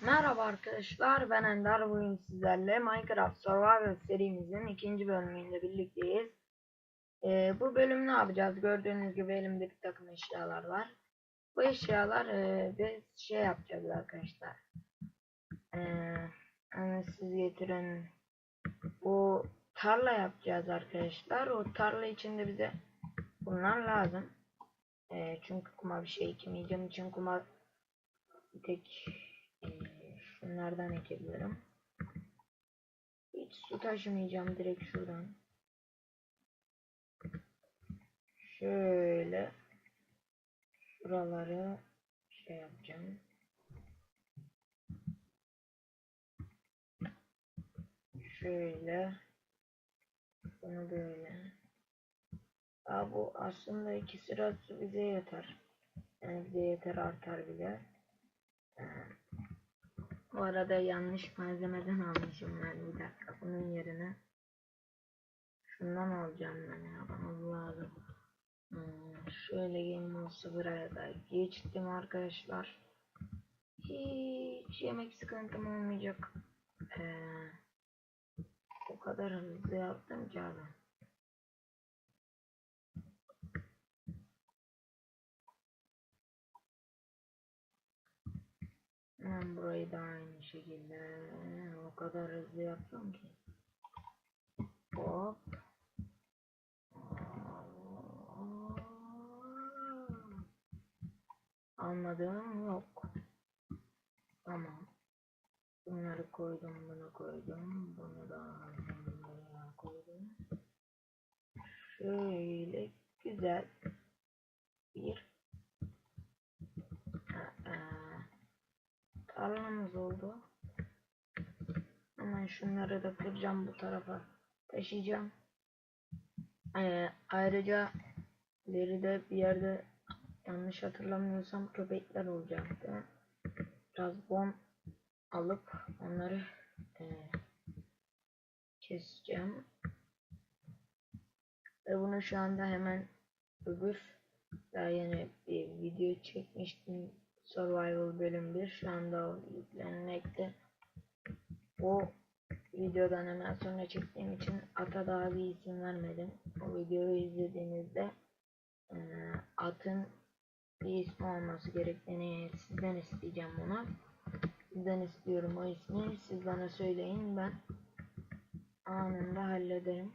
Merhaba arkadaşlar ben Ender bugün sizlerle Minecraft Survival serimizin ikinci bölümünde birlikteyiz. Ee, bu bölüm ne yapacağız? Gördüğünüz gibi elimde bir takım eşyalar var. Bu eşyalar e, biz şey yapacağız arkadaşlar. Ee, siz getirin. Bu tarla yapacağız arkadaşlar. O tarla içinde bize bunlar lazım. Ee, çünkü kuma bir şey ekmeyeceğim için kuma tek şunlardan ekebilirim. Hiç su taşımayacağım direkt şuradan. Şöyle şuraları şey yapacağım. Şöyle bunu böyle. Aa, bu aslında iki sıra su bize yeter. Yani bize yeter artar bile. Bu arada yanlış malzemeden almışım ben. Bir dakika bunun yerine şundan alacağım ben ya. Bana lazım. Hmm, şöyle Game Mode 0'a da geçtim arkadaşlar. Hiç yemek sıkıntım olmayacak. Ee, o kadar hızlı yaptım ki abi Ben burayı da aynı şekilde o kadar hızlı yaptım ki. Hop. Anladım yok. Tamam. Bunları koydum, bunu koydum, bunu da koydum. Şöyle güzel bir tarlamız oldu. Hemen şunları da kıracağım bu tarafa taşıyacağım. Ee, ayrıca ileride bir yerde yanlış hatırlamıyorsam köpekler olacaktı. Biraz bon alıp onları e, keseceğim. Ve bunu şu anda hemen öbür daha yeni bir video çekmiştim Survival bölüm 1 şu anda yüklenmekte. Bu videodan hemen sonra çektiğim için ata daha bir isim vermedim. O videoyu izlediğinizde atın bir ismi olması gerektiğini sizden isteyeceğim bunu. Sizden istiyorum o ismi. Siz bana söyleyin ben anında hallederim.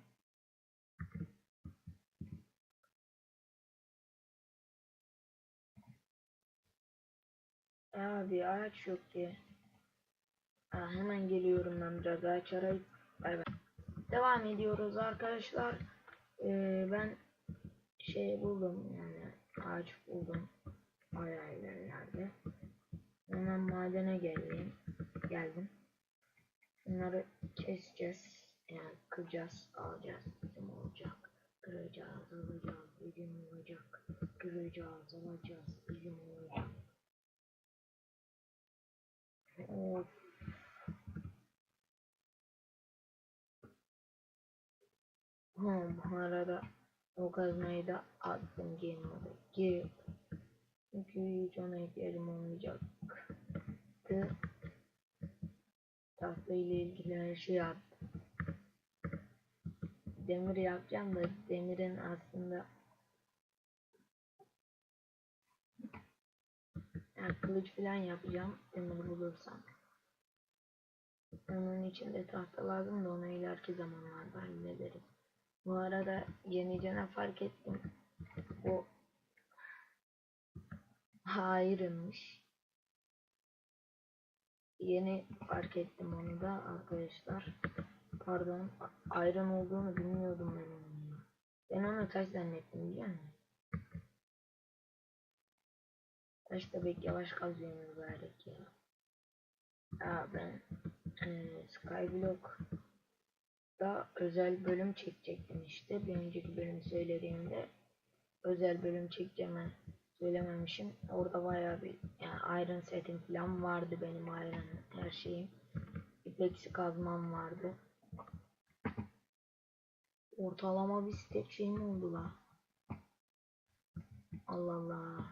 Abi ağaç yok ki. Aa, hemen geliyorum ben biraz ağaç arayıp bay bay. Devam ediyoruz arkadaşlar. Ee, ben şey buldum yani ağaç buldum. Bayağı ilerlerde. Hemen madene geldim. Geldim. Bunları keseceğiz. Yani kıracağız, alacağız. Bizim olacak. Kıracağız, alacağız. Bizim olacak. Kıracağız, alacağız. Bizim olacak. Of. Ha, bu arada o kazmayı da attım game moda. Gir. Çünkü hiç ona ihtiyacım olmayacaktı. Tahta ile ilgili her şeyi attım. Demir yapacağım da demirin aslında yani kılıç falan yapacağım bulursam. Onun için de tahta lazım da onu ileriki zamanlarda hallederiz. Bu arada yenicene fark ettim. Bu hayırmış. Yeni fark ettim onu da arkadaşlar. Pardon. Ayran olduğunu bilmiyordum ben onun ya. Ben onu taş zannettim biliyor musun? Taş da pek yavaş kazıyor mübarek ya. Aa ben e, Skyblock da özel bölüm çekecektim işte. Bir önceki bölümü söylediğimde özel bölüm çekeceğimi söylememişim. Orada bayağı bir yani Iron setim falan vardı benim Iron her şeyim. İpeksi kazmam vardı. Ortalama bir stek şey mi oldu la? Allah Allah.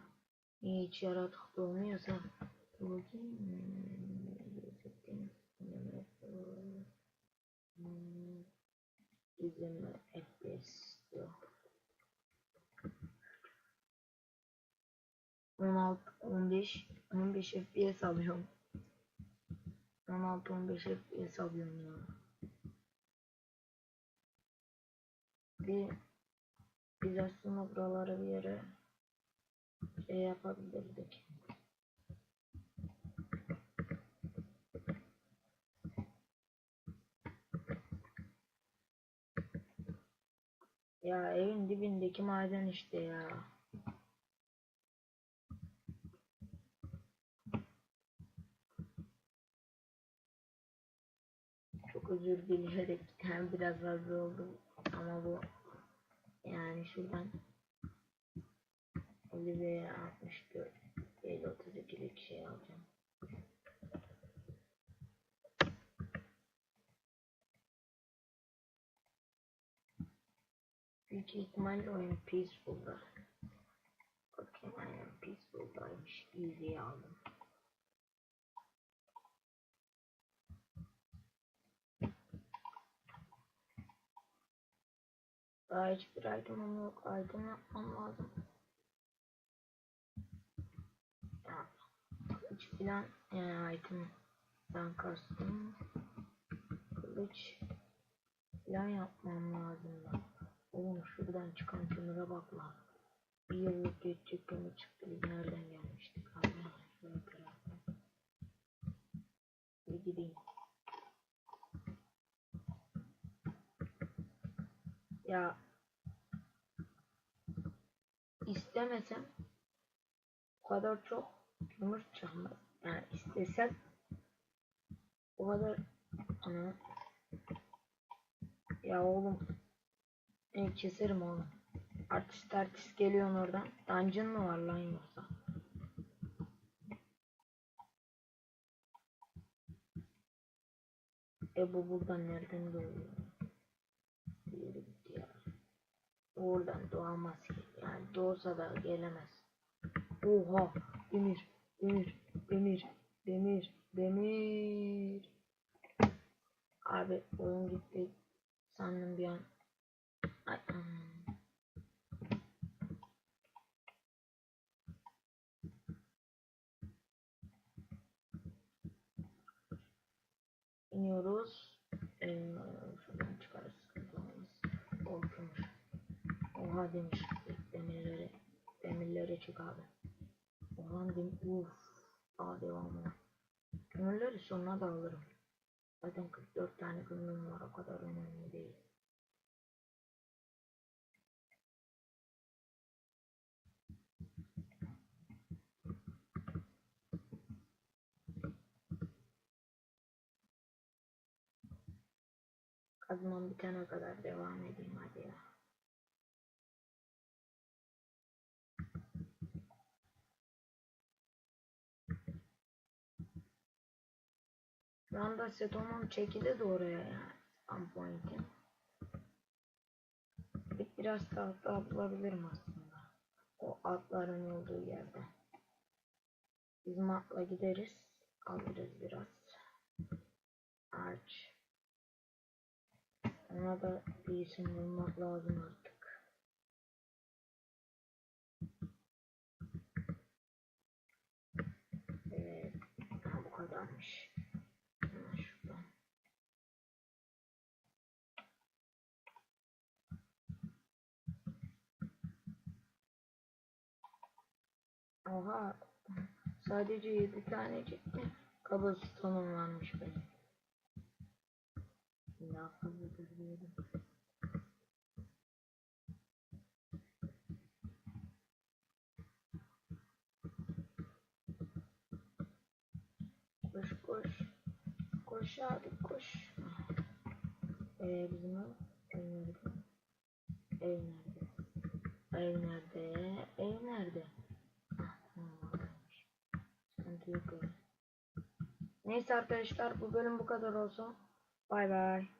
Hiç yaratık olmuyorsa. Bakayım. Bizim FPS 16, 15, 15 FPS alıyorum. 16, 15 FPS alıyorum ya. Bir, biz aslında buraları bir yere şey yapabilirdik. Ya evin dibindeki maden işte ya. Çok özür dileyerek hem biraz fazla oldu ama bu yani şuradan 50 veya 64 50 32'lik şey alacağım. Büyük ihtimalle oyun peaceful'da. Bakayım aynen peaceful'daymış. Easy'yi aldım. Daha hiçbir item'ım yok. Item yapmam lazım. Ya, kılıç filan yani item'dan kastım. Kılıç filan yapmam lazım da. Oğlum şuradan çıkan kömüre bak lan. Bir yıllık geçecek kömür çıktı. Biz nereden gelmiştik? Allah. Bir gideyim. Ya istemesem o kadar çok kömür çıkmaz. Yani istesem o kadar ana ya oğlum ben keserim oğlum. Artist artist geliyorsun oradan. Dungeon mı var lan yoksa? E bu buradan nereden doğuyor? Ya. Oradan doğamaz ki. Yani doğsa da gelemez. Oha! Demir, demir, demir, demir, demir. Abi oyun gitti. Sandım bir an. İniyoruz. Ee, şuradan çıkarız. Olmuş. Oha demiş. Demirlere. Demirlere çık abi. Oha demir. Uf. Daha devamına. Kömürleri sonuna da alırım. Zaten 44 tane kömürüm var. O kadar önemli değil. Kazmam bitene kadar devam edeyim hadi ya. Şu anda setomum çekildi de oraya yani. Bir, biraz tahta bulabilirim aslında. O atların olduğu yerde. Biz matla gideriz. Alırız biraz. Ağaç. Ona da bir isim bulmak lazım artık. Evet. Ha, bu kadarmış. Oha. Sadece 7 tanecik mi? Cobblestone'um varmış benim. Fazladır diyordum. Koş koş. Koş abi koş. Ee, bizim ev ev nerede? Ev nerede? Ev nerede? Ev nerede? Neyse arkadaşlar bu bölüm bu kadar olsun. Bay bay.